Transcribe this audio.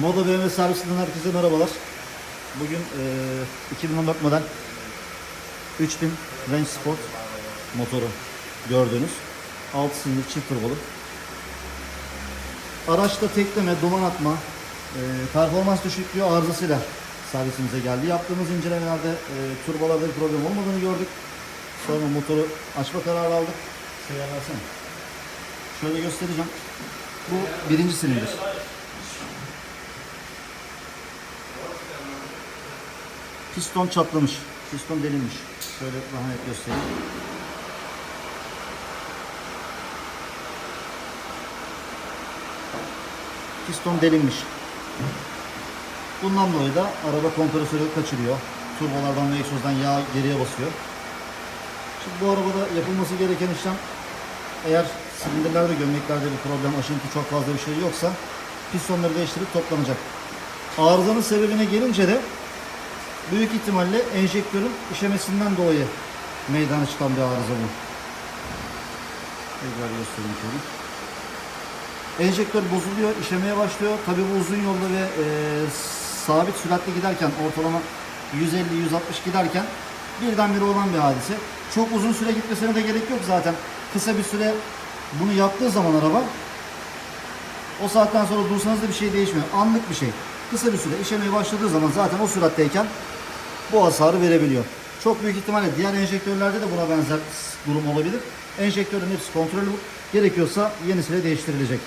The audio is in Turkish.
Moda BMW servisinden herkese merhabalar. Bugün eee 2014 model 3000 Range Sport motoru gördüğünüz 6 silindir çift turbolu. Araçta tekleme, duman atma, eee, performans düşüklüğü arızasıyla servisimize geldi. Yaptığımız incelemelerde eee turbolarda bir problem olmadığını gördük. Sonra motoru açma kararı aldık. Şöyle. Şöyle göstereceğim. Bu birinci silindir. Piston çatlamış. Piston delinmiş. Şöyle daha net göstereyim. Piston delinmiş. Bundan dolayı da araba kompresörü kaçırıyor. Turbolardan ve egzozdan yağ geriye basıyor. Şimdi bu arabada yapılması gereken işlem eğer silindirlerde gömleklerde bir problem, aşıntı çok fazla bir şey yoksa pistonları değiştirip toplanacak. Arızanın sebebine gelince de büyük ihtimalle enjektörün işemesinden dolayı meydana çıkan bir arıza bu. Tekrar göstereyim şöyle. Enjektör bozuluyor, işemeye başlıyor. Tabii bu uzun yolda ve e, sabit süratle giderken ortalama 150-160 giderken birdenbire olan bir hadise. Çok uzun süre gitmesine de gerek yok zaten. Kısa bir süre bunu yaptığı zaman araba o saatten sonra dursanız da bir şey değişmiyor. Anlık bir şey. Kısa bir süre işemeye başladığı zaman zaten o süratteyken bu hasarı verebiliyor. Çok büyük ihtimalle diğer enjektörlerde de buna benzer durum olabilir. Enjektörün hepsi kontrollü. Gerekiyorsa yenisiyle değiştirilecek.